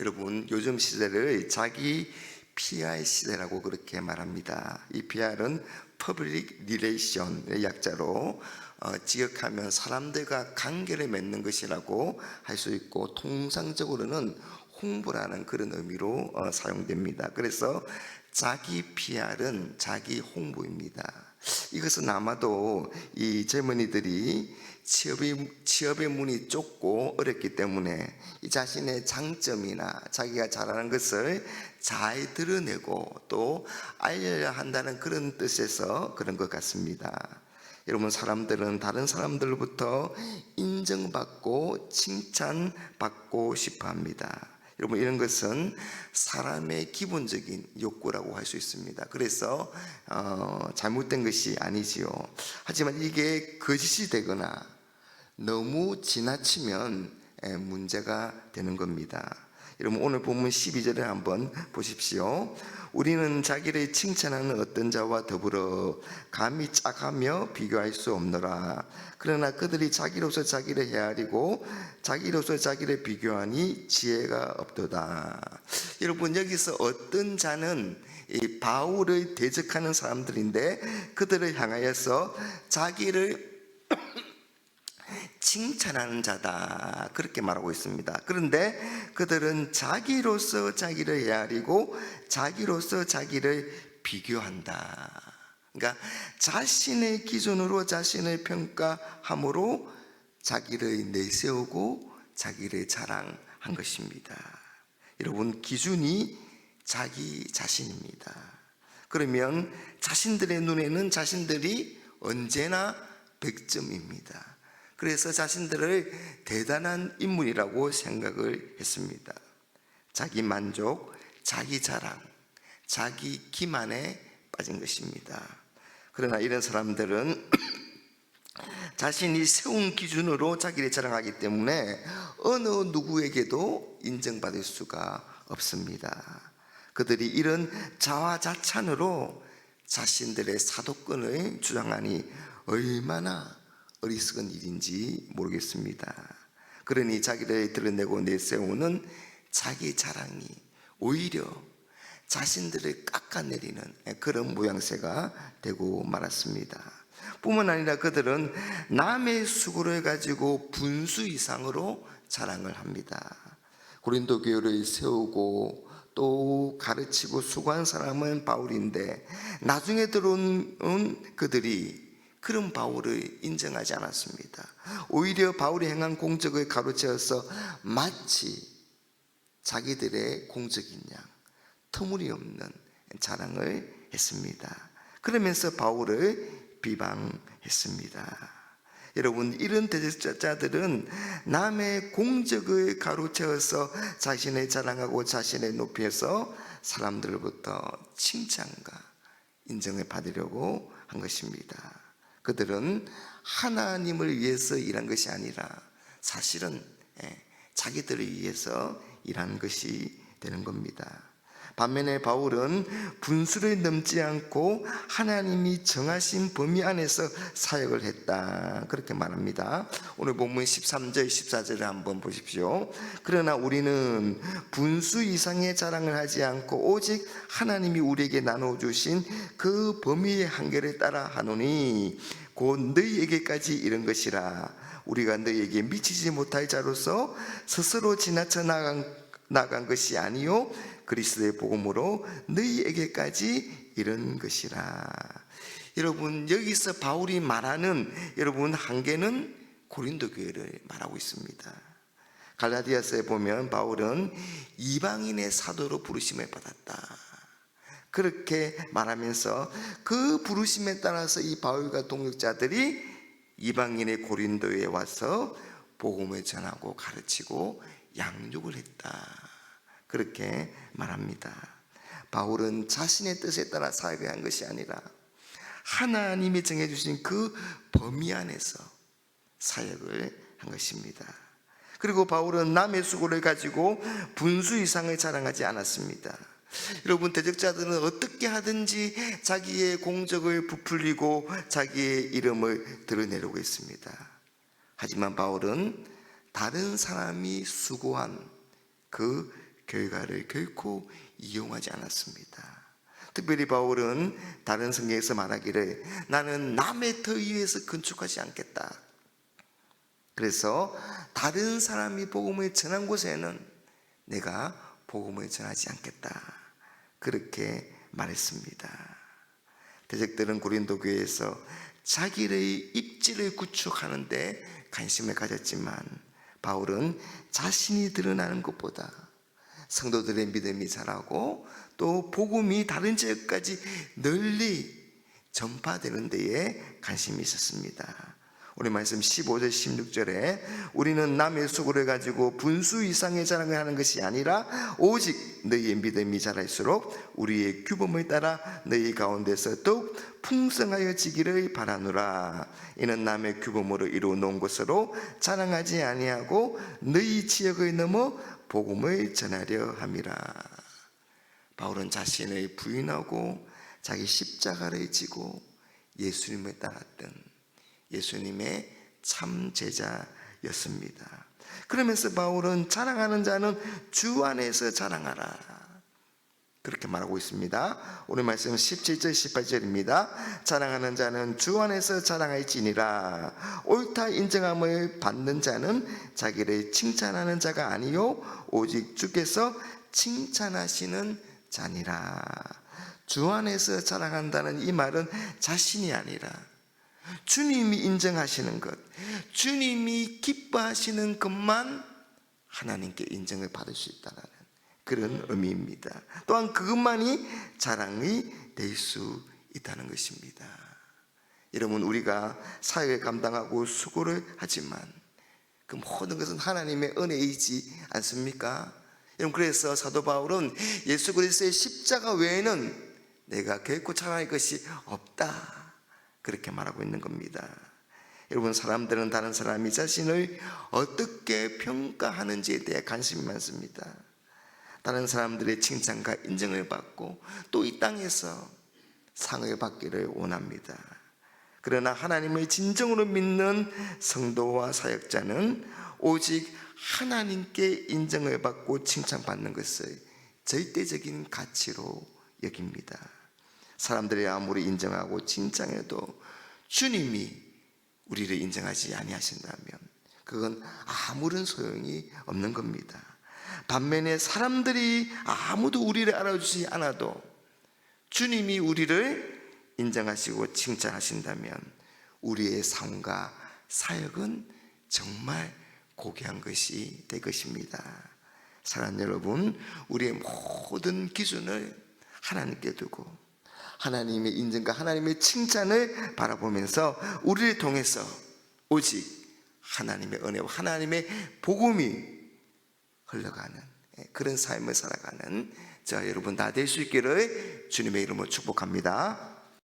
여러분 요즘 시대를 자기 PR 시대라고 그렇게 말합니다. 이 PR은 Public Relation의 약자로 어, 지역하면 사람들과 관계를 맺는 것이라고 할 수 있고 통상적으로는 홍보라는 그런 의미로 어, 사용됩니다. 그래서 자기 PR은 자기 홍보입니다. 이것은 아마도 이 젊은이들이 취업이, 취업의 문이 좁고 어렵기 때문에 이 자신의 장점이나 자기가 잘하는 것을 잘 드러내고 또 알려야 한다는 그런 뜻에서 그런 것 같습니다. 여러분 사람들은 다른 사람들로부터 인정받고 칭찬받고 싶어 합니다. 여러분 이런 것은 사람의 기본적인 욕구라고 할 수 있습니다. 그래서 어, 잘못된 것이 아니지요. 하지만 이게 거짓이 되거나 너무 지나치면 에, 문제가 되는 겁니다. 여러분 오늘 본문 12절을 한번 보십시오. 우리는 자기를 칭찬하는 어떤 자와 더불어 감히 짝하며 비교할 수 없노라. 그러나 그들이 자기로서 자기를 헤아리고 자기로서 자기를 비교하니 지혜가 없도다. 여러분 여기서 어떤 자는 이 바울을 대적하는 사람들인데 그들을 향하여서 자기를 칭찬하는 자다 그렇게 말하고 있습니다. 그런데 그들은 자기로서 자기를 헤아리고 자기로서 자기를 비교한다. 그러니까 자신의 기준으로 자신을 평가함으로 자기를 내세우고 자기를 자랑한 것입니다. 여러분 기준이 자기 자신입니다. 그러면 자신들의 눈에는 자신들이 언제나 100점입니다. 그래서 자신들을 대단한 인물이라고 생각을 했습니다. 자기 만족, 자기 자랑, 자기 기만에 빠진 것입니다. 그러나 이런 사람들은 자신이 세운 기준으로 자기를 자랑하기 때문에 어느 누구에게도 인정받을 수가 없습니다. 그들이 이런 자화자찬으로 자신들의 사도권을 주장하니 얼마나 어리석은 일인지 모르겠습니다. 그러니 자기를 드러내고 내세우는 자기 자랑이 오히려 자신들을 깎아내리는 그런 모양새가 되고 말았습니다. 뿐만 아니라 그들은 남의 수고를 가지고 분수 이상으로 자랑을 합니다. 고린도 교회를 세우고 또 가르치고 수고한 사람은 바울인데 나중에 들어온 그들이 그런 바울을 인정하지 않았습니다. 오히려 바울이 행한 공적을 가로채어서 마치 자기들의 공적인 양 터무니없는 자랑을 했습니다. 그러면서 바울을 비방했습니다. 여러분 이런 대적자들은 남의 공적을 가로채어서 자신을 자랑하고 자신을 높여서 사람들로부터 칭찬과 인정을 받으려고 한 것입니다. 그들은 하나님을 위해서 일한 것이 아니라 사실은 예, 자기들을 위해서 일한 것이 되는 겁니다. 반면에 바울은 분수를 넘지 않고 하나님이 정하신 범위 안에서 사역을 했다. 그렇게 말합니다. 오늘 본문 13절, 14절을 한번 보십시오. 그러나 우리는 분수 이상의 자랑을 하지 않고 오직 하나님이 우리에게 나눠주신 그 범위의 한계를 따라 하노니 곧 너희에게까지 이른 것이라. 우리가 너희에게 미치지 못할 자로서 스스로 지나쳐 나간, 나간 것이 아니요 그리스도의 복음으로 너희에게까지 이른 것이라. 여러분 여기서 바울이 말하는 여러분 한계는 고린도 교회를 말하고 있습니다. 갈라디아서에 보면 바울은 이방인의 사도로 부르심을 받았다. 그렇게 말하면서 그 부르심에 따라서 이 바울과 동역자들이 이방인의 고린도에 와서 복음을 전하고 가르치고 양육을 했다. 그렇게 말합니다. 바울은 자신의 뜻에 따라 사역을 한 것이 아니라 하나님이 정해주신 그 범위 안에서 사역을 한 것입니다. 그리고 바울은 남의 수고를 가지고 분수 이상을 자랑하지 않았습니다. 여러분 대적자들은 어떻게 하든지 자기의 공적을 부풀리고 자기의 이름을 드러내려고 했습니다. 하지만 바울은 다른 사람이 수고한 그 결과를 결코 이용하지 않았습니다. 특별히 바울은 다른 성경에서 말하기를 나는 남의 터 위에서 건축하지 않겠다. 그래서 다른 사람이 복음을 전한 곳에는 내가 복음을 전하지 않겠다. 그렇게 말했습니다. 대적들은 고린도 교회에서 자기의 입지를 구축하는데 관심을 가졌지만 바울은 자신이 드러나는 것보다 성도들의 믿음이 자라고 또 복음이 다른 지역까지 널리 전파되는 데에 관심이 있었습니다. 우리 말씀 15절 16절에 우리는 남의 수고를 가지고 분수 이상의 자랑을 하는 것이 아니라 오직 너희의 믿음이 자랄수록 우리의 규범을 따라 너희 가운데서 더욱 풍성하여 지기를 바라노라 이는 남의 규범으로 이루어 놓은 것으로 자랑하지 아니하고 너희 지역을 넘어 복음을 전하려 함이라 바울은 자신을 부인하고 자기 십자가를 지고 예수님을 따랐던 예수님의 참 제자였습니다. 그러면서 바울은 자랑하는 자는 주 안에서 자랑하라. 그렇게 말하고 있습니다. 오늘 말씀 17절 18절입니다. 자랑하는 자는 주 안에서 자랑할지니라. 옳다 인정함을 받는 자는 자기를 칭찬하는 자가 아니요 오직 주께서 칭찬하시는 자니라. 주 안에서 자랑한다는 이 말은 자신이 아니라 주님이 인정하시는 것, 주님이 기뻐하시는 것만 하나님께 인정을 받을 수 있다는 그런 의미입니다. 또한 그것만이 자랑이 될 수 있다는 것입니다. 여러분 우리가 사역을 감당하고 수고를 하지만 그 모든 것은 하나님의 은혜이지 않습니까? 여러분 그래서 사도 바울은 예수 그리스도의 십자가 외에는 내가 결코 자랑할 것이 없다. 그렇게 말하고 있는 겁니다. 여러분 사람들은 다른 사람이 자신을 어떻게 평가하는지에 대해 관심이 많습니다. 다른 사람들의 칭찬과 인정을 받고 또 이 땅에서 상을 받기를 원합니다. 그러나 하나님을 진정으로 믿는 성도와 사역자는 오직 하나님께 인정을 받고 칭찬받는 것을 절대적인 가치로 여깁니다. 사람들이 아무리 인정하고 칭찬해도 주님이 우리를 인정하지 아니하신다면 그건 아무런 소용이 없는 겁니다. 반면에 사람들이 아무도 우리를 알아주지 않아도 주님이 우리를 인정하시고 칭찬하신다면 우리의 삶과 사역은 정말 고귀한 것이 될 것입니다. 사랑 여러분, 우리의 모든 기준을 하나님께 두고 하나님의 인정과 하나님의 칭찬을 바라보면서 우리를 통해서 오직 하나님의 은혜와 하나님의 복음이 흘러가는 그런 삶을 살아가는 자 여러분 다 될 수 있기를 주님의 이름으로 축복합니다.